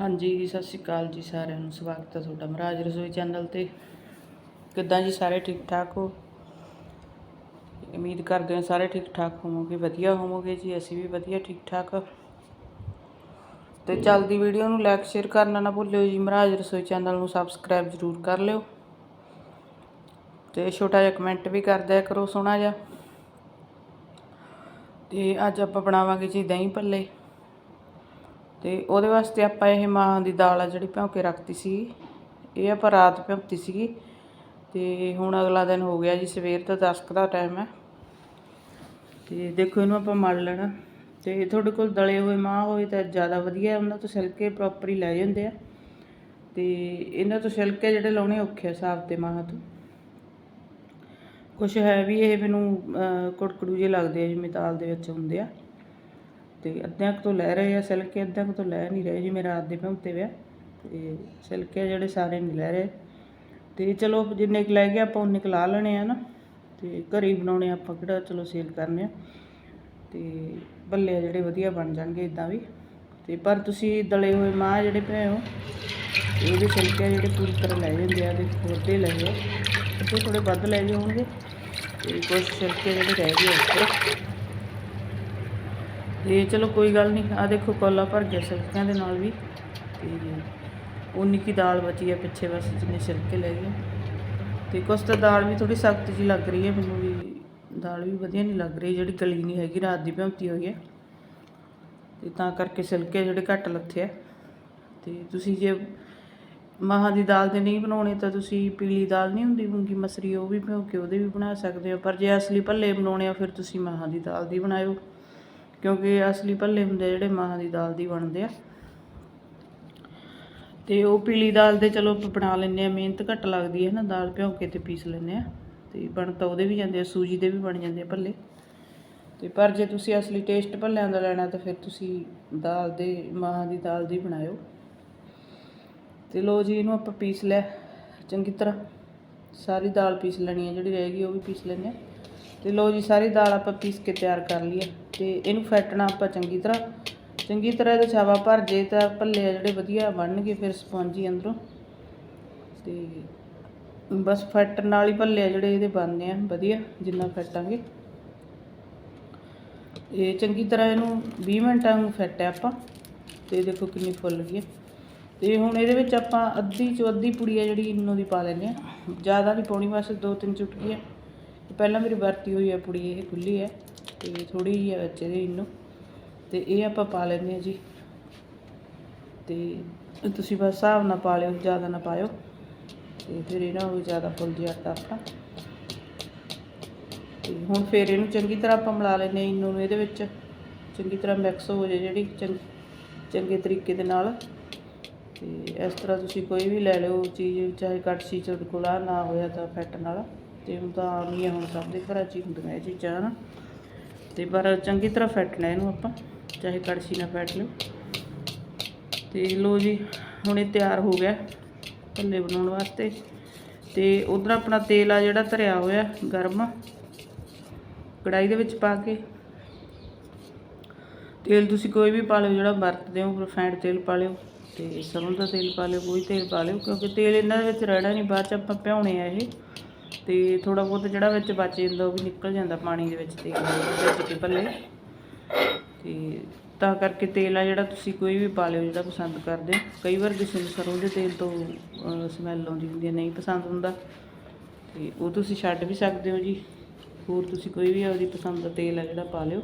ਹਾਂਜੀ, ਸਤਿ ਸ਼੍ਰੀ ਅਕਾਲ ਜੀ ਸਾਰਿਆਂ ਨੂੰ। ਸਵਾਗਤ ਹੈ ਤੁਹਾਡਾ ਮਹਾਰਾਜ ਰਸੋਈ ਚੈਨਲ ਤੇ। ਕਿੱਦਾਂ ਜੀ ਸਾਰੇ ਠੀਕ ਠਾਕ ਹੋ? ਉਮੀਦ ਕਰਦੇ ਹਾਂ ਸਾਰੇ ਠੀਕ ਠਾਕ ਹੋਵੋਗੇ, ਵਧੀਆ ਹੋਵੋਗੇ ਜੀ। ਅਸੀਂ ਵੀ ਵਧੀਆ ਠੀਕ ਠਾਕ ਤੇ ਚੱਲਦੀ ਵੀਡੀਓ ਨੂੰ ਲਾਈਕ ਸ਼ੇਅਰ ਕਰਨਾ ਨਾ ਭੁੱਲਿਓ ਜੀ। ਮਹਾਰਾਜ ਰਸੋਈ ਚੈਨਲ ਨੂੰ ਸਬਸਕ੍ਰਾਈਬ ਜ਼ਰੂਰ ਕਰ ਲਿਓ। ਤੇ ਛੋਟਾ ਜਿਹਾ ਕਮੈਂਟ ਵੀ ਕਰ ਦਿਆ ਕਰੋ, ਸੋਹਣਾ ਜਿਹਾ। ਤੇ ਅੱਜ ਆਪਾਂ ਬਣਾਵਾਂਗੇ ਜੀ ਦਹੀਂ ਭੱਲੇ। ਤੇ ਉਹਦੇ ਵਾਸਤੇ ਆਪਾਂ ਇਹ ਮਾਂ ਦੀ ਦਾਲ ਆ ਜਿਹੜੀ ਭਿਉਂ ਕੇ ਰੱਖਤੀ ਸੀ, ਇਹ ਆਪਾਂ ਰਾਤ ਭਿਉਂਤੀ ਸੀਗੀ। ਤੇ ਹੁਣ ਅਗਲਾ ਦਿਨ ਹੋ ਗਿਆ ਜੀ, ਸਵੇਰ ਦਾ 10 ਕੁ ਦਾ ਟਾਈਮ ਹੈ। ਤੇ ਦੇਖੋ ਇਹਨੂੰ ਆਪਾਂ ਮਲ ਲੈਣਾ। ਤੇ ਤੁਹਾਡੇ ਕੋਲ ਦਲੇ ਹੋਏ ਮਾਂ ਹੋਏ ਤਾਂ ਜ਼ਿਆਦਾ ਵਧੀਆ, ਉਹਨਾਂ ਤੋਂ ਸਿਲਕੇ ਪ੍ਰੋਪਰ ਹੀ ਲੈ ਜਾਂਦੇ ਆ। ਤੇ ਇਹਨਾਂ ਤੋਂ ਸਿਲਕੇ ਜਿਹੜੇ ਲਾਉਣੇ ਔਖੇ ਹਿਸਾਬ ਤੇ ਮਾਂ ਤੋਂ। ਕੁਛ ਹੈ ਵੀ ਇਹ ਮੈਨੂੰ ਕੁੜਕੜੂ ਜਿਹੇ ਲੱਗਦੇ ਆ, ਜਿਵੇਂ ਦਾਲ ਦੇ ਵਿੱਚ ਹੁੰਦੇ ਆ। ਤੇ ਅੱਧਿਆਂ ਕੁ ਤੋਂ ਲੈ ਰਹੇ ਆ, ਸਿਲਕੇ ਅੱਧਿਆਂ ਕੁ ਤੋਂ ਲੈ ਨਹੀਂ ਰਹੇ ਜਿਵੇਂ ਰਾਤ ਦੇ ਭੁੰਤੇ ਵੇ ਆ ਤੇ ਸਿਲਕੇ ਜਿਹੜੇ ਸਾਰੇ ਨਹੀਂ ਲੈ ਰਹੇ। ਤੇ ਚਲੋ ਜਿੰਨੇ ਕੁ ਲੈ ਗਏ ਆਪਾਂ ਉਨੇ ਕੁ ਲਾ ਲੈਣੇ ਆ ਨਾ, ਤੇ ਘਰੇ ਹੀ ਬਣਾਉਣੇ ਆਪਾਂ ਕਿਹੜਾ, ਚਲੋ ਸੇਲ ਕਰਨੇ ਆ। ਤੇ ਬੱਲੇ ਆ ਜਿਹੜੇ ਵਧੀਆ ਬਣ ਜਾਣਗੇ ਇਦਾਂ ਵੀ। ਤੇ ਪਰ ਤੁਸੀਂ ਦਲੇ ਹੋਏ ਮਾਂ ਜਿਹੜੇ ਪਏ ਹੋ ਇਹਦੇ ਛਿਲਕੇ ਜਿਹੜੇ ਪੂਰੀ ਤਰ੍ਹਾਂ ਲੈ ਜਾਂਦੇ ਆ ਤੇ ਖੋਦੇ ਲੈ ਜਾਓ। ਅੱਧੇ ਥੋੜੇ ਵੱਧ ਲੈ ਗਏ ਹੋਣਗੇ। ਤੇ ਕੁਝ ਛਿਲਕੇ ਜਿਹੜੇ ਰਹਿ ਗਏ ਉੱਪਰ। ਤੇ ਚਲੋ ਕੋਈ ਗੱਲ ਨਹੀਂ ਆ ਦੇਖੋ ਕੋਲਾ ਭਰ ਗਿਆ ਸਿਲਕਿਆਂ ਦੇ ਨਾਲ ਵੀ। ਤੇ ਉਨੀ ਕੀ ਦਾਲ ਬਚੀ ਹੈ ਪਿੱਛੇ ਬਸ, ਜਿੰਨੇ ਸਿਲਕੇ ਲੈ ਗਏ। ਤੇ ਕੁਛ ਤਾਂ ਦਾਲ ਵੀ ਥੋੜੀ ਸਖਤ ਜੀ ਲੱਗ ਰਹੀ ਹੈ, ਮੈਨੂੰ ਵੀ ਦਾਲ ਵੀ ਵਧੀਆ ਨਹੀਂ ਲੱਗ ਰਹੀ, ਜਿਹੜੀ ਗਲੀ ਨਹੀਂ ਹੈਗੀ, ਰਾਤ ਦੀ ਭਿਉਂਤੀ ਹੋਈ ਹੈ। ਤੇ ਤਾਂ ਕਰਕੇ ਸਿਲਕੇ ਜਿਹੜੇ ਘੱਟ ਲੱਥੇ ਆ। ਤੇ ਤੁਸੀਂ ਜੇ ਮਾਹਾਂ ਦੀ ਦਾਲ ਦੇ ਨਹੀਂ ਬਣਾਉਣੇ, ਤਾਂ ਤੁਸੀਂ ਪੀਲੀ ਦਾਲ ਨਹੀਂ ਹੁੰਦੀ, ਮੂੰਗੀ ਮਸਰੀ, ਉਹ ਵੀ ਭਿਓ ਕੇ ਉਹਦੇ ਵੀ ਬਣਾ ਸਕਦੇ ਹੋ। ਪਰ ਜੇ ਅਸਲੀ ਭੱਲੇ ਬਣਾਉਣੇ ਆ, ਫਿਰ ਤੁਸੀਂ ਮਾਹਾਂ ਦੀ ਦਾਲ ਦੀ ਬਣਾਇਓ। ਕਿਉਂਕਿ ਅਸਲੀ ਭੱਲੇ ਹੁੰਦੇ ਆ ਜਿਹੜੇ ਮਾਂ ਦੀ ਦਾਲ ਦੀ ਬਣਦੇ ਆ। ਤੇ ਉਹ ਪੀਲੀ ਦਾਲ ਦੇ ਚਲੋ ਆਪਾਂ ਬਣਾ ਲੈਂਦੇ ਆ ਮਿਹਨਤ ਘੱਟ ਲੱਗਦੀ ਹੈ ਨਾ ਦਾਲ ਭਿਉਂ ਕੇ ਤੇ ਪੀਸ ਲੈਂਦੇ ਆ ਤੇ ਬਣ ਤਾਂ ਉਹਦੇ ਵੀ ਜਾਂਦੇ ਆ, ਸੂਜੀ ਦੇ ਵੀ ਬਣ ਜਾਂਦੇ ਆ ਭੱਲੇ ਤੇ ਪਰ ਜੇ ਤੁਸੀਂ ਅਸਲੀ ਟੇਸਟ ਭੱਲਿਆਂ ਦਾ ਲੈਣਾ ਤਾਂ ਫਿਰ ਤੁਸੀਂ ਦਾਲ ਦੇ ਮਾਹਾਂ ਦੀ ਦਾਲ ਦੀ ਬਣਾਇਓ। ਤੇ ਲੋ ਜੀ, ਇਹਨੂੰ ਆਪਾਂ ਪੀਸ ਲਿਆ। ਚੰਗੀ ਤਰ੍ਹਾਂ ਸਾਰੀ ਦਾਲ ਪੀਸ ਲੈਣੀ ਹੈ, ਜਿਹੜੀ ਰਹਿ ਗਈ ਉਹ ਵੀ ਪੀਸ ਲੈਂਦੇ ਆ ਤੇ ਲੋ ਜੀ, ਸਾਰੀ ਦਾਲ ਆਪਾਂ ਪੀਸ ਕੇ ਤਿਆਰ ਕਰ ਲਈ ਹੈ ਤੇ ਇਹਨੂੰ ਫੈਟਣਾ ਆਪਾਂ ਚੰਗੀ ਤਰ੍ਹਾਂ। ਚੰਗੀ ਤਰ੍ਹਾਂ ਇਹਦਾ ਛਾਵਾ ਭਰ ਜੇ ਤਾਂ ਭੱਲੇ ਆ ਜਿਹੜੇ ਵਧੀਆ ਬਣਨਗੇ ਫਿਰ ਸਪੰਜੀ ਅੰਦਰੋਂ। ਤੇ ਬਸ ਫੈਟਣ ਨਾਲ ਹੀ ਭੱਲੇ ਆ ਜਿਹੜੇ ਇਹਦੇ ਬਣਨੇ ਆ, ਵਧੀਆ ਜਿੰਨਾ ਫੈਟਾਂਗੇ। ਇਹ ਚੰਗੀ ਤਰ੍ਹਾਂ ਇਹਨੂੰ 20 ਮਿੰਟਾਂ ਨੂੰ ਫੈਟਿਆ ਆਪਾਂ ਤੇ ਦੇਖੋ ਕਿੰਨੀ ਫੁੱਲ ਗਈ ਹੈ ਤੇ ਹੁਣ ਇਹਦੇ ਵਿੱਚ ਆਪਾਂ ਅੱਧੀ ਚੋਂ ਅੱਧੀ ਪੁੜੀ ਆ ਜਿਹੜੀ ਇਨੋ ਦੀ ਪਾ ਲੈਂਦੇ ਆ। ਜ਼ਿਆਦਾ ਨਹੀਂ ਪਾਉਣੀ, ਬਸ ਦੋ ਤਿੰਨ ਚੁਟਕੀਆਂ। ਤੇ ਪਹਿਲਾਂ ਮੇਰੀ ਵਰਤੀ ਹੋਈ ਹੈ ਪੁੜੀ, ਇਹ ਖੁੱਲੀ ਹੈ ਤੇ ਥੋੜੀ ਜਿਹੀ ਹੈ ਬੱਚੇ ਇਹਦੇ ਇਹਨੂੰ। ਤੇ ਇਹ ਆਪਾਂ ਪਾ ਲੈਂਦੇ ਆ ਜੀ। ਤੇ ਤੁਸੀਂ ਬਸ ਹਿਸਾਬ ਨਾਲ ਪਾ ਲਿਓ, ਜ਼ਿਆਦਾ ਨਾ ਪਾਇਓ। ਤੇ ਫਿਰ ਇਹ ਨਾ ਹੋਵੇ ਜ਼ਿਆਦਾ ਫੁੱਲ ਜਿਹਾ ਆਟਾ ਆਪਣਾ। ਤੇ ਹੁਣ ਫਿਰ ਇਹਨੂੰ ਚੰਗੀ ਤਰ੍ਹਾਂ ਆਪਾਂ ਮਿਲਾ ਲੈਂਦੇ ਹਾਂ ਇਨੋ ਇਹਦੇ ਵਿੱਚ ਚੰਗੀ ਤਰ੍ਹਾਂ ਮਿਕਸ ਹੋ ਜਾਏ ਜਿਹੜੀ ਚੰਗ ਚੰਗੇ ਤਰੀਕੇ ਦੇ ਨਾਲ। ਤੇ ਇਸ ਤਰ੍ਹਾਂ ਤੁਸੀਂ ਕੋਈ ਵੀ ਲੈ ਲਿਓ, ਚੀਜ਼ ਚਾਹੇ ਕੜਛੀ ਤੁਹਾਡੇ ਕੋਲ ਆ, ਨਾ ਹੋਇਆ ਤਾਂ ਫੈਟ ਨਾਲ। ਤੇ ਹੁਣ ਤਾਂ ਆਮ ਹੀ ਆ ਹੁਣ ਸਭ ਦੇ ਘਰਾਂ 'ਚ ਹੀ ਹੁੰਦੀਆਂ ਇਹ ਚੀਜ਼ਾਂ ਨਾ ਤੇ ਪਰ ਚੰਗੀ ਤਰ੍ਹਾਂ ਫੈਟਣਾ ਇਹਨੂੰ ਆਪਾਂ, ਚਾਹੇ ਕੜਛੀ ਨਾਲ ਫੈਟ ਲਿਓ। ਤੇ ਲੋ ਜੀ, ਹੁਣ ਇਹ ਤਿਆਰ ਹੋ ਗਿਆ ਭੱਲੇ ਬਣਾਉਣ ਵਾਸਤੇ। ਤੇ ਉਧਰ ਆਪਣਾ ਤੇਲ ਆ ਜਿਹੜਾ ਧਰਿਆ ਹੋਇਆ, ਗਰਮ। ਕੜਾਈ ਦੇ ਵਿੱਚ ਪਾ ਕੇ। ਤੇਲ ਤੁਸੀਂ ਕੋਈ ਵੀ ਪਾ ਲਿਓ, ਜਿਹੜਾ ਵਰਤਦੇ ਹੋ ਰਿਫਾਈਂਡ ਤੇਲ ਪਾ ਲਿਓ ਤੇ ਸਰੋਂ ਦਾ ਤੇਲ ਪਾ ਲਿਓ, ਕੋਈ ਤੇਲ ਪਾ ਲਿਓ, ਕਿਉਂਕਿ ਤੇਲ ਇਹਨਾਂ ਦੇ ਵਿੱਚ ਰਹਿਣਾ ਨਹੀਂ, ਬਾਅਦ ਚ ਆਪਾਂ ਭਿਉਣੇ ਆ ਇਹ। ਤੇ ਥੋੜਾ ਬਹੁਤ ਜਿਹੜਾ ਵਿੱਚ ਬਚ ਜਾਂਦਾ ਉਹ ਵੀ ਨਿਕਲ ਜਾਂਦਾ ਪਾਣੀ ਦੇ ਵਿੱਚ ਤੇਲ ਦੇ ਵਿੱਚ ਕੇ ਭੱਲੇ। ਤੇ ਤਾਂ ਕਰਕੇ ਤੇਲ ਆ ਜਿਹੜਾ ਤੁਸੀਂ ਕੋਈ ਵੀ ਪਾ ਲਿਓ ਜਿਹੜਾ ਪਸੰਦ ਕਰਦੇ। ਹੋ। ਕਈ ਵਾਰ ਕਿਸੇ ਨੂੰ ਸਰੋਂ ਦੇ ਤੇਲ ਤੋਂ ਸਮੈਲ ਆਉਂਦੀ ਹੁੰਦੀ ਹੈ, ਨਹੀਂ ਪਸੰਦ ਹੁੰਦਾ। ਤੇ ਉਹ ਤੁਸੀਂ ਛੱਡ ਵੀ ਸਕਦੇ ਹੋ ਜੀ। ਹੋਰ ਤੁਸੀਂ ਕੋਈ ਵੀ ਆਪਦੀ ਪਸੰਦ ਦਾ ਤੇਲ ਆ ਜਿਹੜਾ ਪਾ ਲਿਓ।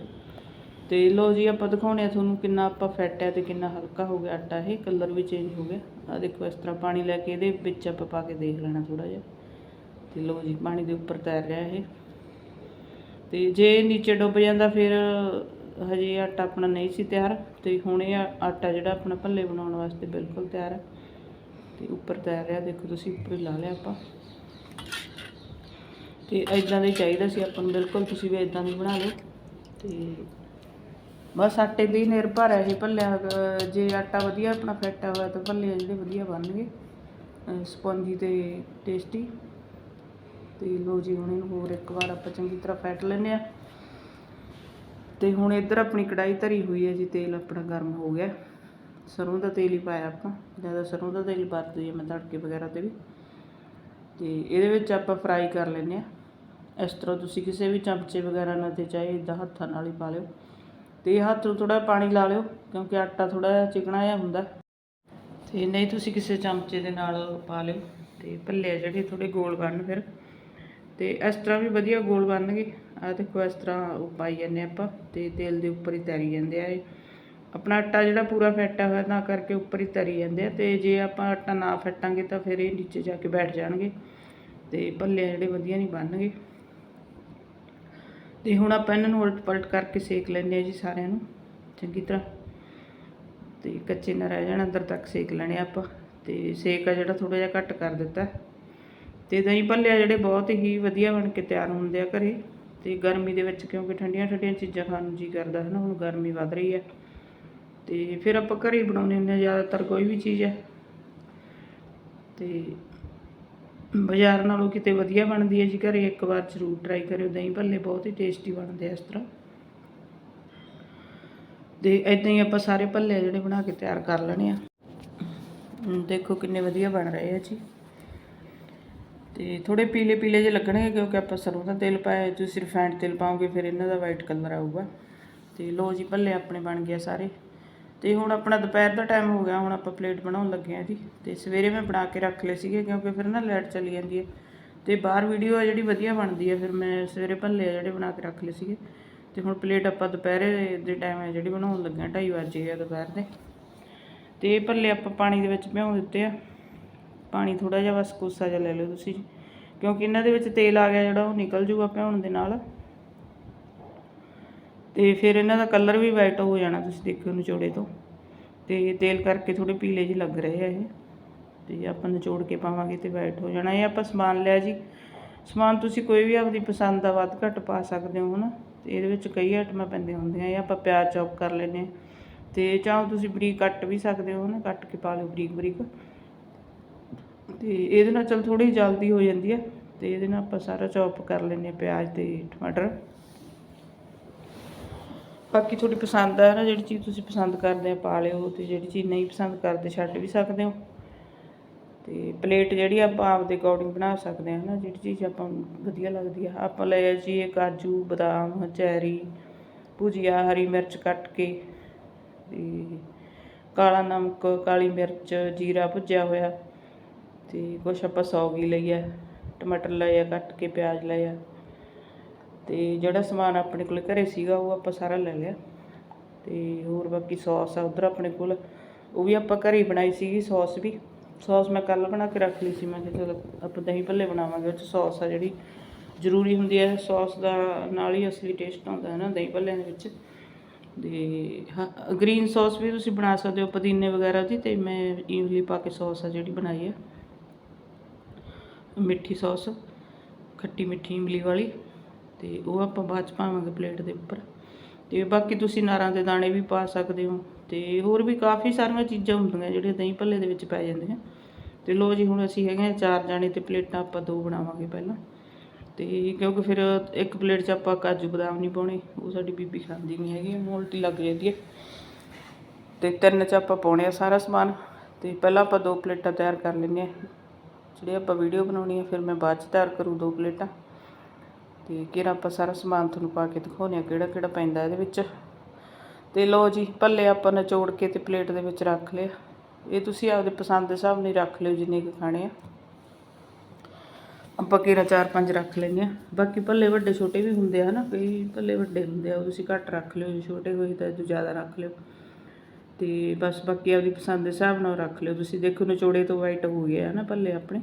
ਤੇ ਲੋ ਜੀ, ਆਪਾਂ ਦਿਖਾਉਣੇ ਆ ਤੁਹਾਨੂੰ ਕਿੰਨਾ ਆਪਾਂ ਫੈਟ ਹੈ ਤੇ ਕਿੰਨਾ ਹਲਕਾ ਹੋ ਗਿਆ ਆਟਾ ਇਹ। ਕਲਰ ਵੀ ਚੇਂਜ ਹੋ ਗਿਆ। ਆ ਦੇਖੋ, ਇਸ ਤਰ੍ਹਾਂ ਪਾਣੀ ਲੈ ਕੇ ਇਹਦੇ ਵਿੱਚ ਆਪਾਂ ਪਾ ਕੇ ਦੇਖ ਲੈਣਾ ਥੋੜਾ ਜਿਹਾ। ਤੇ ਲੋ ਜੀ, ਪਾਣੀ ਦੇ ਉੱਪਰ ਤੈਰ ਰਿਹਾ ਇਹ। ਤੇ ਜੇ ਨੀਚੇ ਡੁੱਬ ਜਾਂਦਾ ਫਿਰ ਹਜੇ ਆਟਾ ਆਪਣਾ ਨਹੀਂ ਸੀ ਤਿਆਰ। ਤੇ ਹੁਣ ਇਹ ਆਟਾ ਜਿਹੜਾ ਆਪਣਾ ਭੱਲੇ ਬਣਾਉਣ ਵਾਸਤੇ ਬਿਲਕੁਲ ਤਿਆਰ ਹੈ। ਤੇ ਉੱਪਰ ਤੈਰ ਰਿਹਾ, ਦੇਖੋ ਤੁਸੀਂ, ਉੱਪਰ ਹੀ ਲਾ ਲਿਆ ਆਪਾਂ। ਤੇ ਇਦਾਂ ਦਾ ਹੀ ਚਾਹੀਦਾ ਸੀ ਆਪਾਂ ਨੂੰ, ਬਿਲਕੁਲ ਤੁਸੀਂ ਵੀ ਇਦਾਂ ਦੇ ਬਣਾ ਲਓ। ਤੇ ਬਸ ਆਟੇ ਦੀ ਹੀ ਨਿਰਭਰ ਹੈ ਇਹ ਭੱਲਿਆਂ ਜੇ ਆਟਾ ਵਧੀਆ, ਆਪਣਾ ਫੈਟਾ ਹੋਇਆ ਤਾਂ ਭੱਲੇ ਜਿਹੜੇ ਵਧੀਆ ਬਣਨਗੇ। ਸਪੰਜੀ ਤੇ ਟੇਸਟੀ ਤੇ ਲੋ ਜੀ, ਹੁਣ ਇਹਨੂੰ ਹੋਰ ਇੱਕ ਵਾਰ ਆਪਾਂ ਚੰਗੀ ਤਰ੍ਹਾਂ ਫੈਟ ਲੈਂਦੇ ਆ ਤੇ ਹੁਣ ਇੱਧਰ ਆਪਣੀ ਕੜਾਈ ਧਰੀ ਹੋਈ ਹੈ ਜੀ, ਤੇਲ ਆਪਣਾ ਗਰਮ ਹੋ ਗਿਆ। ਸਰੋਂ ਦਾ ਤੇਲ ਹੀ ਪਾਇਆ ਆਪਾਂ, ਜ਼ਿਆਦਾ ਸਰੋਂ ਦਾ ਤੇਲ ਵਰਤਦੀ ਹਾਂ ਮੈਂ ਤੜਕੇ ਵਗੈਰਾ ਤੇ ਵੀ। ਤੇ ਇਹਦੇ ਵਿੱਚ ਆਪਾਂ ਫਰਾਈ ਕਰ ਲੈਂਦੇ ਆ ਇਸ ਤਰ੍ਹਾਂ ਤੁਸੀਂ ਕਿਸੇ ਵੀ ਚਮਚੇ ਵਗੈਰਾ ਨਾਲ ਤੇ ਚਾਹੇ ਇਦਾਂ ਹੱਥਾਂ ਨਾਲ ਹੀ ਪਾ ਲਿਓ। ਤੇ ਹੱਥ ਨੂੰ ਥੋੜਾ ਪਾਣੀ ਲਾ ਲਿਓ, ਕਿਉਂਕਿ ਆਟਾ ਥੋੜਾ ਜਿਹਾ ਚਿਕਣਾ ਜਿਹਾ ਹੁੰਦਾ। ਤੇ ਨਹੀਂ ਤੁਸੀਂ ਕਿਸੇ ਚਮਚੇ ਦੇ ਨਾਲ ਪਾ ਲਿਓ, ਤੇ ਭੱਲੇ ਜਿਹੜੇ ਥੋੜੇ ਗੋਲ ਬਣ ਫਿਰ। ਤੇ ਇਸ ਤਰ੍ਹਾਂ ਵੀ ਵਧੀਆ ਗੋਲ ਬਣਨਗੇ। ਆ ਦੇਖੋ, ਇਸ ਤਰ੍ਹਾਂ ਉਹ ਪਾਈ ਜਾਂਦੇ ਆਪਾਂ ਤੇ ਤੇਲ ਦੇ ਉੱਪਰ ਹੀ ਤਰੀ ਜਾਂਦੇ ਆ ਇਹ। ਆਪਣਾ ਆਟਾ ਜਿਹੜਾ ਪੂਰਾ ਫੈਟਾ ਹੋਇਆ, ਤਾਂ ਕਰਕੇ ਉੱਪਰ ਹੀ ਤਰੀ ਜਾਂਦੇ ਆ ਤੇ ਜੇ ਆਪਾਂ ਆਟਾ ਨਾ ਫੈਟਾਂਗੇ ਤਾਂ ਫਿਰ ਇਹ ਨੀਚੇ ਜਾ ਕੇ ਬੈਠ ਜਾਣਗੇ ਤੇ ਭੱਲੇ ਜਿਹੜੇ ਵਧੀਆ ਨਹੀਂ ਬਣਨਗੇ। ਤੇ ਹੁਣ ਆਪਾਂ ਇਹਨਾਂ ਨੂੰ ਉਲਟ ਪਲਟ ਕਰਕੇ ਸੇਕ ਲੈਂਦੇ ਆ ਜੀ ਸਾਰਿਆਂ ਨੂੰ। ਚੰਗੀ ਤਰ੍ਹਾਂ। ਤੇ ਕੱਚੇ ਨਾ ਰਹਿ ਜਾਣ, ਅੰਦਰ ਤੱਕ ਸੇਕ ਲੈਣੇ ਆਪਾਂ। ਤੇ ਸੇਕ ਆ ਜਿਹੜਾ ਥੋੜਾ ਜਿਹਾ ਘੱਟ ਕਰ ਦਿੱਤਾ। ਤੇ ਦਹੀਂ ਭੱਲੇ ਜਿਹੜੇ ਬਹੁਤ ਹੀ ਵਧੀਆ ਬਣ ਕੇ ਤਿਆਰ ਹੁੰਦੇ ਆ ਘਰੇ। ਤੇ ਗਰਮੀ ਦੇ ਵਿੱਚ ਕਿਉਂਕਿ ਠੰਡੀਆਂ ਠੰਡੀਆਂ ਚੀਜ਼ਾਂ ਖਾਣ ਨੂੰ ਜੀ ਕਰਦਾ ਹੈ ਨਾ, ਹੁਣ ਗਰਮੀ ਵੱਧ ਰਹੀ ਹੈ। ਤੇ ਫਿਰ ਆਪਾਂ ਘਰੇ ਹੀ ਬਣਾਉਂਦੇ ਹੁੰਦੇ ਹਾਂ, ਜ਼ਿਆਦਾਤਰ ਕੋਈ ਵੀ ਚੀਜ਼ ਹੈ। ਤੇ ਬਾਜ਼ਾਰ ਨਾਲੋਂ ਕਿਤੇ ਵਧੀਆ ਬਣਦੀ ਹੈ ਜੀ ਘਰੇ, ਇੱਕ ਵਾਰ ਜ਼ਰੂਰ ਟਰਾਈ ਕਰਿਓ। ਦਹੀਂ ਭੱਲੇ ਬਹੁਤ ਹੀ ਟੇਸਟੀ ਬਣਦੇ ਆ ਇਸ ਤਰ੍ਹਾਂ। ਤੇ ਇਦਾਂ ਹੀ ਆਪਾਂ ਸਾਰੇ ਭੱਲੇ ਜਿਹੜੇ ਬਣਾ ਕੇ ਤਿਆਰ ਕਰ ਲੈਣੇ ਆ। ਦੇਖੋ ਕਿੰਨੇ ਵਧੀਆ ਬਣ ਰਹੇ ਆ ਜੀ। ਤੇ ਥੋੜੇ ਪੀਲੇ ਪੀਲੇ ਜਿਹੇ ਲੱਗਣਗੇ ਕਿਉਂਕਿ ਆਪਾਂ ਸਰੋਂ ਦਾ ਤੇਲ ਪਾਇਆ, ਤੁਸੀਂ ਰਿਫਾਈਨਡ ਤੇਲ ਪਾਓਗੇ, ਫਿਰ ਇਹਨਾਂ ਦਾ ਵਾਈਟ ਕਲਰ ਆਊਗਾ। ਤੇ ਲੋ ਜੀ, ਭੱਲੇ ਆਪਣੇ ਬਣ ਗਏ ਸਾਰੇ। ਤੇ ਹੁਣ ਆਪਣਾ ਦੁਪਹਿਰ ਦਾ ਟਾਈਮ ਹੋ ਗਿਆ, ਹੁਣ ਆਪਾਂ ਪਲੇਟ ਬਣਾਉਣ ਲੱਗੇ ਆ ਜੀ ਤੇ ਸਵੇਰੇ ਮੈਂ ਬਣਾ ਕੇ ਰੱਖ ਲਏ ਸੀਗੇ ਕਿਉਂਕਿ ਫਿਰ ਨਾ ਲਾਈਟ ਚਲੀ ਜਾਂਦੀ ਹੈ। ਤੇ ਬਾਹਰ ਵੀਡੀਓ ਆ ਜਿਹੜੀ ਵਧੀਆ ਬਣਦੀ ਹੈ, ਫਿਰ ਮੈਂ ਸਵੇਰੇ ਭੱਲੇ ਆ ਜਿਹੜੇ ਬਣਾ ਕੇ ਰੱਖ ਲਏ ਸੀਗੇ। ਤੇ ਹੁਣ ਪਲੇਟ ਆਪਾਂ ਦੁਪਹਿਰੇ ਦੇ ਟਾਈਮ ਹੈ ਜਿਹੜੀ ਬਣਾਉਣ ਲੱਗੇ ਆ 2:30 ਵਜੇ ਆ ਦੁਪਹਿਰ ਦੇ। ਤੇ ਭੱਲੇ ਆਪਾਂ ਪਾਣੀ ਦੇ ਵਿੱਚ ਭਿਉਂ ਦਿੱਤੇ ਆ। ਪਾਣੀ ਥੋੜਾ ਜਿਹਾ ਬਸ ਕੋਸਾ ਜਿਹਾ ਲੈ ਲਓ ਤੁਸੀਂ। ਕਿਉਂਕਿ ਇਹਨਾਂ ਦੇ ਵਿੱਚ ਤੇਲ ਆ ਗਿਆ ਜਿਹੜਾ, ਉਹ ਨਿਕਲ ਜੂਗਾ ਭਿਉਣ ਦੇ ਨਾਲ। ਤੇ ਫਿਰ ਇਹਨਾਂ ਦਾ ਕਲਰ ਵੀ ਵਾਈਟ ਹੋ ਜਾਣਾ ਤੁਸੀਂ ਦੇਖਿਓ ਨਿਚੋੜੇ ਤੋਂ। ਤੇ ਤੇਲ ਕਰਕੇ ਥੋੜੇ ਪੀਲੇ ਜਿਹੇ ਲੱਗ ਰਹੇ ਆ ਇਹ। ਤੇ ਆਪਾਂ ਨਿਚੋੜ ਕੇ ਪਾਵਾਂਗੇ ਤੇ ਵਾਈਟ ਹੋ ਜਾਣਾ। ਇਹ ਆਪਾਂ ਸਮਾਨ ਲਿਆ ਜੀ। ਸਮਾਨ ਤੁਸੀਂ ਕੋਈ ਵੀ ਆਪਦੀ ਪਸੰਦ ਦਾ ਵੱਧ ਘੱਟ ਪਾ ਸਕਦੇ ਹੋ ਹਨਾ। ਤੇ ਇਹਦੇ ਵਿੱਚ ਕਈ ਆਈਟਮਾਂ ਪੈਂਦੀਆਂ ਹੁੰਦੀਆਂ। ਇਹ ਆਪਾਂ ਪਿਆਜ਼ ਚੌਪ ਕਰ ਲੈਨੇ ਆ ਤੇ ਚਾਹੋ ਤੁਸੀਂ ਬਰੀਕ ਕੱਟ ਵੀ ਸਕਦੇ ਹੋ ਨਾ ਕੱਟ ਕੇ ਪਾ ਲਿਓ ਬਰੀਕ ਬਰੀਕ ਤੇ ਇਹਦੇ ਨਾਲ ਚਲ ਥੋੜੀ ਜਲਦੀ ਹੋ ਜਾਂਦੀ ਹੈ ਤੇ ਇਹਦੇ ਨਾਲ ਆਪਾਂ ਸਾਰਾ ਚੌਪ ਕਰ ਲੈਨੇ ਆ ਪਿਆਜ਼ ਤੇ ਟਮਾਟਰ। ਬਾਕੀ ਤੁਹਾਡੀ ਪਸੰਦ ਆ ਨਾ ਜਿਹੜੀ ਚੀਜ਼ ਤੁਸੀਂ ਪਸੰਦ ਕਰਦੇ ਆ, ਪਾ ਲਿਓ ਤੇ ਜਿਹੜੀ ਚੀਜ਼ ਨਹੀਂ ਪਸੰਦ ਕਰਦੇ ਛੱਡ ਵੀ ਸਕਦੇ ਹੋ। ਤੇ ਪਲੇਟ ਜਿਹੜੀ ਆਪਾਂ ਆਪਦੇ ਅਕੋਰਡਿੰਗ ਬਣਾ ਸਕਦੇ ਆ ਨਾ ਜਿਹੜੀ ਚੀਜ਼ ਆਪਾਂ ਨੂੰ ਵਧੀਆ ਲੱਗਦੀ ਆ। ਆਪਾਂ ਲੈ ਜੀ ਇਹ ਕਾਜੂ, ਬਦਾਮ ਚੈਰੀ ਭੁਜੀਆ, ਹਰੀ ਮਿਰਚ ਕੱਟ ਕੇ ਤੇ ਕਾਲਾ ਨਮਕ, ਕਾਲੀ ਮਿਰਚ, ਜੀਰਾ ਭੁੱਜਿਆ ਹੋਇਆ। ਤੇ ਕੁਛ ਆਪਾਂ ਸੌਗੀ ਲਈ ਆ, ਟਮਾਟਰ ਲਏ ਆ ਕੱਟ ਕੇ ਪਿਆਜ਼ ਲਏ ਆ ਤੇ ਜਿਹੜਾ ਸਮਾਨ ਆਪਣੇ ਕੋਲ ਘਰੇ ਸੀਗਾ ਉਹ ਆਪਾਂ ਸਾਰਾ ਲੈ ਲਿਆ ਤੇ ਹੋਰ ਬਾਕੀ ਸੌਸ ਆ ਉਧਰ ਆਪਣੇ ਕੋਲ, ਉਹ ਵੀ ਆਪਾਂ ਘਰੇ ਹੀ ਬਣਾਈ ਸੀਗੀ ਸੌਸ ਵੀ। ਸੌਸ ਮੈਂ ਕੱਲ ਬਣਾ ਕੇ ਰੱਖ ਲਈ ਸੀ, ਮੈਂ ਕਿਹਾ ਚਲੋ ਆਪਾਂ ਦਹੀਂ ਭੱਲੇ ਬਣਾਵਾਂਗੇ, ਉਹ 'ਚ ਸੌਸ ਆ ਜਿਹੜੀ ਜ਼ਰੂਰੀ ਹੁੰਦੀ ਹੈ ਸੌਸ ਦਾ ਨਾਲ ਹੀ ਅਸਲੀ ਟੇਸਟ ਆਉਂਦਾ ਹੈ ਨਾ ਦਹੀਂ ਭੱਲਿਆਂ ਦੇ ਵਿੱਚ। ਤੇ ਹਾਂ ਗ੍ਰੀਨ ਸੌਸ ਵੀ ਤੁਸੀਂ ਬਣਾ ਸਕਦੇ ਹੋ, ਪੁਦੀਨੇ ਵਗੈਰਾ ਦੀ ਤੇ ਮੈਂ ਇਮਲੀ ਪਾ ਕੇ ਸੌਸ ਆ ਜਿਹੜੀ ਬਣਾਈ ਹੈ ਮਿੱਠੀ ਸੌਸ, ਖੱਟੀ ਮਿੱਠੀ ਇਮਲੀ ਵਾਲੀ ਤੇ ਉਹ ਆਪਾਂ ਬਾਅਦ ਚ ਪਾਵਾਂਗੇ ਪਲੇਟ ਦੇ ਉੱਪਰ। ਤੇ ਬਾਕੀ ਤੁਸੀਂ ਨਾਰਾਂ ਦੇ ਦਾਣੇ ਵੀ ਪਾ ਸਕਦੇ ਹੋ ਤੇ ਹੋਰ ਵੀ ਕਾਫੀ ਸਾਰੀਆਂ ਚੀਜ਼ਾਂ ਹੁੰਦੀਆਂ ਜਿਹੜੀਆਂ ਦਹੀਂ ਭੱਲੇ ਦੇ ਵਿੱਚ ਪੈ ਜਾਂਦੀਆਂ ਤੇ ਲੋ ਜੀ, ਹੁਣ ਅਸੀਂ ਹੈਗੇ ਆ ਚਾਰ ਜਾਣੇ ਤੇ ਪਲੇਟਾਂ ਆਪਾਂ ਦੋ ਬਣਾਵਾਂਗੇ ਪਹਿਲਾਂ। ਤੇ ਕਿਉਂਕਿ ਫਿਰ ਇੱਕ ਪਲੇਟ 'ਚ ਆਪਾਂ ਕਾਜੂ ਬਦਾਮ ਨਹੀਂ ਪਾਉਣੇ, ਉਹ ਸਾਡੀ ਬੀਬੀ ਖਾਂਦੀ ਨਹੀਂ ਹੈਗੀ ਮੋਲਟੀ ਲੱਗ ਜਾਂਦੀ ਹੈ। ਤੇ ਤਿੰਨ 'ਚ ਆਪਾਂ ਪਾਉਣੇ ਆ ਸਾਰਾ ਸਮਾਨ। ਤੇ ਪਹਿਲਾਂ ਆਪਾਂ ਦੋ ਪਲੇਟਾਂ ਤਿਆਰ ਕਰ ਲੈਂਦੇ ਆ ਜਿਹੜੇ ਆਪਾਂ ਵੀਡੀਓ ਬਣਾਉਣੀ ਆ, ਫਿਰ ਮੈਂ ਬਾਅਦ 'ਚ ਤਿਆਰ ਕਰੂੰ ਦੋ ਪਲੇਟਾਂ। ਤੇ ਕਿਹੜਾ ਆਪਾਂ ਸਾਰਾ ਸਮਾਨ ਤੁਹਾਨੂੰ ਪਾ ਕੇ ਦਿਖਾਉਂਦੇ ਆ, ਕਿਹੜਾ ਕਿਹੜਾ ਪੈਂਦਾ ਇਹਦੇ ਵਿੱਚ। ਤੇ ਲੋ ਜੀ ਭੱਲੇ ਆਪਾਂ ਨਿਚੋੜ ਕੇ ਤੇ ਪਲੇਟ ਦੇ ਵਿੱਚ ਰੱਖ ਲਿਆ। ਇਹ ਤੁਸੀਂ ਆਪਦੇ ਪਸੰਦ ਦੇ ਹਿਸਾਬ ਨਾਲ ਰੱਖ ਲਿਓ ਜਿੰਨੇ ਕੁ ਖਾਣੇ ਆ। ਆਪਾਂ ਕੀਰਾ ਚਾਰ ਪੰਜ ਰੱਖ ਲੈਂਦੇ ਆ। ਬਾਕੀ ਭੱਲੇ ਵੱਡੇ ਛੋਟੇ ਵੀ ਹੁੰਦੇ ਆ ਹਨਾ ਕਈ ਭੱਲੇ ਵੱਡੇ ਹੁੰਦੇ ਆ, ਉਹ ਤੁਸੀਂ ਘੱਟ ਰੱਖ ਲਿਓ, ਜੇ ਛੋਟੇ ਹੋਏ ਤਾਂ ਇਹ ਜ਼ਿਆਦਾ ਰੱਖ ਲਿਓ। ਤੇ ਬਸ ਬਾਕੀ ਆਪਦੀ ਪਸੰਦ ਦੇ ਹਿਸਾਬ ਨਾਲ ਰੱਖ ਲਿਓ। ਤੁਸੀਂ ਦੇਖੋ ਨਿਚੋੜੇ ਤੋਂ ਵਾਈਟ ਹੋ ਗਿਆ ਨਾ ਭੱਲੇ ਆਪਣੇ।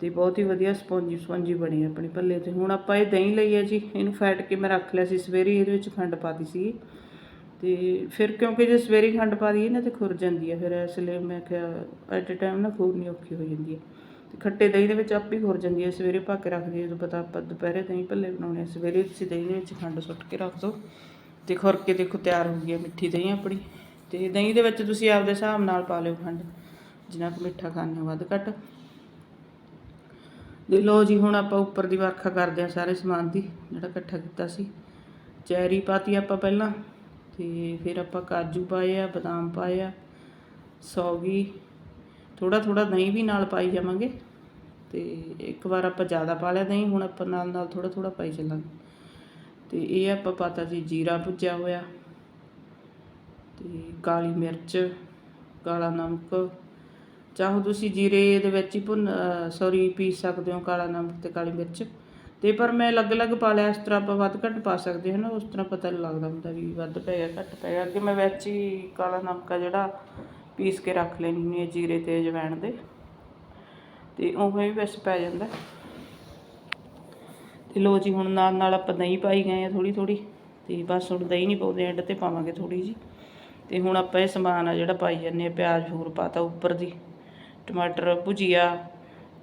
ਤੇ ਬਹੁਤ ਹੀ ਵਧੀਆ ਸਪੌਂਜੀ ਸਪੌਂਜੀ ਬਣੀ ਆਪਣੇ ਭੱਲੇ ਤੇ। ਹੁਣ ਆਪਾਂ ਇਹ ਦਹੀਂ ਲਈ ਹੈ ਜੀ। ਇਹਨੂੰ ਫੈਟ ਕੇ ਮੈਂ ਰੱਖ ਲਿਆ ਸੀ। ਸਵੇਰੇ ਇਹਦੇ ਵਿੱਚ ਖੰਡ ਪਾਤੀ ਸੀ ਤੇ ਫਿਰ ਕਿਉਂਕਿ ਜੇ ਸਵੇਰੇ ਖੰਡ ਪਾ ਦਈਏ ਨਾ ਤੇ ਖੁਰ ਜਾਂਦੀ ਹੈ ਫਿਰ ਇਸ ਲਈ ਮੈਂ ਕਿਹਾ ਐਟ ਅ ਟਾਈਮ ਨਾ ਖੁਰਨੀ ਔਖੀ ਹੋ ਜਾਂਦੀ ਹੈ ਤੇ ਖੱਟੇ ਦਹੀਂ ਦੇ ਵਿੱਚ ਆਪ ਹੀ ਖੁਰ ਜਾਂਦੀ ਹੈ ਸਵੇਰੇ ਪਾ ਕੇ ਰੱਖਦੀ ਜਦੋਂ ਪਤਾ ਆਪਾਂ ਦੁਪਹਿਰੇ ਦਹੀਂ ਭੱਲੇ ਬਣਾਉਣੇ ਆ। ਸਵੇਰੇ ਤੁਸੀਂ ਦਹੀਂ ਦੇ ਵਿੱਚ ਖੰਡ ਸੁੱਟ ਕੇ ਰੱਖ ਦਿਓ। ਤੇ ਖੁਰ ਕੇ ਦੇਖੋ ਤਿਆਰ ਹੋ ਗਈ ਹੈ ਮਿੱਠੀ ਦਹੀਂ ਆਪਣੀ। ਤੇ ਦਹੀਂ ਦੇ ਵਿੱਚ ਤੁਸੀਂ ਆਪਦੇ ਹਿਸਾਬ ਨਾਲ ਪਾ ਲਿਓ ਖੰਡ, ਜਿੰਨਾ ਕੁ ਮਿੱਠਾ ਖਾਣੇ ਵੱਧ ਘੱਟ। ਦੇ ਲੋ ਜੀ, ਹੁਣ ਆਪਾਂ ਉੱਪਰ ਦੀ ਵਰਖਾ ਕਰਦੇ ਆ ਸਾਰੇ ਸਮਾਨ ਦੀ, ਜਿਹੜਾ ਇਕੱਠਾ ਕੀਤਾ ਸੀ। ਚੈਰੀ ਪਾਤੀ ਆਪਾਂ ਪਹਿਲਾਂ, ਤੇ ਫਿਰ ਆਪਾਂ ਕਾਜੂ ਪਾਏ ਆ, ਬਦਾਮ ਪਾਏ ਆ, ਸੌਗੀ ਥੋੜਾ ਥੋੜਾ ਦਹੀਂ ਵੀ ਨਾਲ ਪਾਈ ਜਾਵਾਂਗੇ। ਤੇ ਇੱਕ ਵਾਰ ਆਪਾਂ ਜ਼ਿਆਦਾ ਪਾ ਲਿਆ ਦਹੀਂ, ਹੁਣ ਆਪਾਂ ਨਾਲ ਨਾਲ ਥੋੜਾ ਥੋੜਾ ਪਾਈ ਚੱਲਾਂਗੇ। ਤੇ ਇਹ ਆਪਾਂ ਪਾਤਾ ਜੀ ਜੀਰਾ ਭੁੱਜਿਆ ਹੋਇਆ। ਤੇ ਕਾਲੀ ਮਿਰਚ, ਕਾਲਾ ਨਮਕ। ਚਾਹੋ ਤੁਸੀਂ ਜੀਰੇ ਦੇ ਵਿੱਚ ਹੀ ਭੁੰਨ ਸੌਰੀ ਪੀਸ ਸਕਦੇ ਹੋ ਕਾਲਾ ਨਮਕ ਤੇ ਕਾਲੀ ਮਿਰਚ। ਤੇ ਪਰ ਮੈਂ ਅਲੱਗ-ਅਲੱਗ ਪਾ ਲਿਆ, ਇਸ ਤਰ੍ਹਾਂ ਆਪਾਂ ਵੱਧ ਘੱਟ ਪਾ ਸਕਦੇ ਹਾਂ ਨਾ, ਉਸ ਤਰ੍ਹਾਂ ਪਤਾ ਨਹੀਂ ਲੱਗਦਾ ਹੁੰਦਾ ਵੀ ਵੱਧ ਪੈ ਗਿਆ ਘੱਟ ਪੈ ਗਿਆ ਅੱਗੇ ਮੈਂ ਵਿੱਚ ਹੀ ਕਾਲਾ ਨਮਕ ਆ ਜਿਹੜਾ, ਪੀਸ ਕੇ ਰੱਖ ਲੈਣੀ ਹੁੰਦੀ ਹੈ ਜੀਰੇ ਤੇ ਅਜਵਾਇਣ ਦੇ। ਤੇ ਉਵੇਂ ਵੀ ਵਿੱਚ ਪੈ ਜਾਂਦਾ। ਤੇ ਲੋ ਜੀ, ਹੁਣ ਨਾਲ ਨਾਲ ਆਪਾਂ ਦਹੀਂ ਪਾਈ ਗਏ ਆ ਥੋੜੀ ਥੋੜੀ ਤੇ ਬਸ ਹੁਣ ਦਹੀਂ ਨਹੀਂ ਪਾਉਂਦੇ ਐਂਡ ਤੇ ਪਾਵਾਂਗੇ ਥੋੜੀ ਜੀ ਤੇ ਹੁਣ ਆਪਾਂ ਇਹ ਸਮਾਨ ਆ ਜਿਹੜਾ ਪਾਈ ਜਾਂਦੇ ਆ, ਪਿਆਜ਼ ਹੋਰ ਪਾਤਾ ਉੱਪਰ ਦੀ, ਟਮਾਟਰ ਭੁਜੀਆ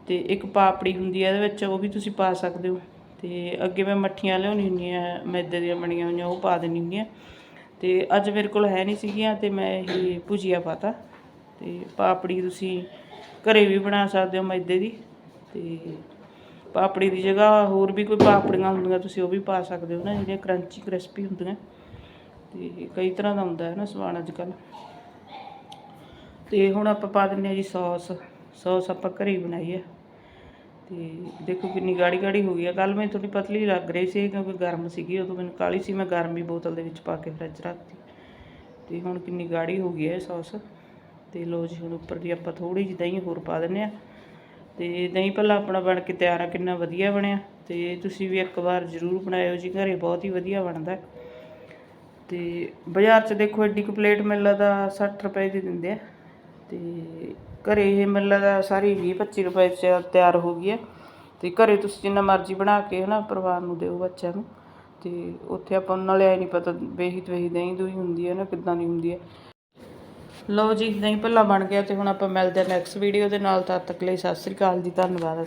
ਤੇ ਇੱਕ ਪਾਪੜੀ ਹੁੰਦੀ ਆ ਇਹਦੇ ਵਿੱਚ, ਉਹ ਵੀ ਤੁਸੀਂ ਪਾ ਸਕਦੇ ਹੋ। ਤੇ ਅੱਗੇ ਮੈਂ ਮੱਠੀਆਂ ਲਿਆਉਣੀ ਹੁੰਦੀਆਂ ਮੈਦੇ ਦੀਆਂ ਬਣੀਆਂ ਹੋਈਆਂ, ਉਹ ਪਾ ਦੇਣੀ ਹੁੰਦੀਆਂ ਤੇ ਅੱਜ ਮੇਰੇ ਕੋਲ ਹੈ ਨਹੀਂ ਸੀਗੀਆਂ ਤੇ ਮੈਂ ਇਹ ਭੁਜੀਆ ਪਾਤਾ। ਤੇ ਪਾਪੜੀ ਤੁਸੀਂ ਘਰੇ ਵੀ ਬਣਾ ਸਕਦੇ ਹੋ ਮੈਦੇ ਦੀ, ਤੇ ਪਾਪੜੀ ਦੀ ਜਗ੍ਹਾ ਹੋਰ ਵੀ ਕੋਈ ਪਾਪੜੀਆਂ ਹੁੰਦੀਆਂ, ਤੁਸੀਂ ਉਹ ਵੀ ਪਾ ਸਕਦੇ ਹੋ ਨਾ, ਜਿਹੜੀਆਂ ਕਰੰਚੀ ਕ੍ਰਿਸਪੀ ਹੁੰਦੀਆਂ। ਤੇ ਕਈ ਤਰ੍ਹਾਂ ਦਾ ਹੁੰਦਾ ਹੈ ਨਾ ਸਮਾਨ ਅੱਜ ਕੱਲ੍ਹ ਤੇ ਹੁਣ ਆਪਾਂ ਪਾ ਦਿੰਦੇ ਆ ਜੀ ਸੌਸ। ਸੌਸ ਆਪਾਂ ਘਰੇ ਹੀ ਬਣਾਈ ਹੈ ਤੇ ਦੇਖੋ ਕਿੰਨੀ ਗਾੜੀ ਗਾੜੀ ਹੋ ਗਈ ਆ। ਕੱਲ ਮੈਂ ਥੋੜੀ ਪਤਲੀ ਲੱਗ ਰਹੀ ਸੀ ਕਿਉਂਕਿ ਗਰਮ ਸੀਗੀ, ਉਦੋਂ ਮੈਨੂੰ ਕਾਲੀ ਸੀ, ਮੈਂ ਗਰਮ ਗਰਮੀ ਬੋਤਲ ਦੇ ਵਿੱਚ ਪਾ ਕੇ ਫਰਿੱਜ ਰੱਖਤੀ। ਤੇ ਹੁਣ ਕਿੰਨੀ ਗਾੜੀ ਹੋ ਗਈ ਹੈ ਇਹ ਸੌਸ। ਤੇ ਲੋ ਜੀ, ਹੁਣ ਉੱਪਰ ਦੀ ਆਪਾਂ ਥੋੜੀ ਜਿਹੀ ਦਹੀਂ ਹੋਰ ਪਾ ਦਿੰਦੇ ਆ ਤੇ ਦਹੀਂ ਭੱਲਾ ਆਪਣਾ ਬਣ ਕੇ ਤਿਆਰ ਆ, ਕਿੰਨਾ ਵਧੀਆ ਬਣਿਆ। ਤੇ ਤੁਸੀਂ ਵੀ ਇੱਕ ਵਾਰ ਜ਼ਰੂਰ ਬਣਾਇਓ ਜੀ, ਘਰੇ ਬਹੁਤ ਹੀ ਵਧੀਆ ਬਣਦਾ। ਤੇ ਬਾਜ਼ਾਰ 'ਚ ਦੇਖੋ ਐਡੀ ਕੁ ਪਲੇਟ ਮੈਨੂੰ ਤਾਂ 60 ਰੁਪਏ ਦੀ ਦਿੰਦੇ ਆ। ਤੇ ਘਰੇ ਇਹ ਮਿਲਦਾ ਸਾਰੀ 20 25 ਰੁਪਏ 'ਚ ਤਿਆਰ ਹੋ ਗਈ ਹੈ ਤੇ ਘਰੇ ਤੁਸੀਂ ਜਿੰਨਾ ਮਰਜ਼ੀ ਬਣਾ ਕੇ ਹਨਾ ਪਰਿਵਾਰ ਨੂੰ ਦਿਓ ਬੱਚਿਆਂ ਨੂੰ। ਤੇ ਉੱਥੇ ਆਪਾਂ ਨੂੰ ਨਾਲੇ ਐ ਨਹੀਂ ਪਤਾ ਵੇਹੀ ਤਵੇਹੀ ਦਹੀਂ ਦੂਈ ਹੁੰਦੀ ਹੈ ਨਾ, ਕਿੱਦਾਂ ਦੀ ਹੁੰਦੀ ਹੈ ਲਓ ਜੀ, ਦਹੀਂ ਭੱਲਾ ਬਣ ਗਿਆ ਤੇ ਹੁਣ ਆਪਾਂ ਮਿਲਦੇ ਹਾਂ ਨੈਕਸਟ ਵੀਡੀਓ ਦੇ ਨਾਲ। ਤਦ ਤੱਕ ਲਈ ਸਤਿ ਸ੍ਰੀ ਅਕਾਲ ਜੀ, ਧੰਨਵਾਦ।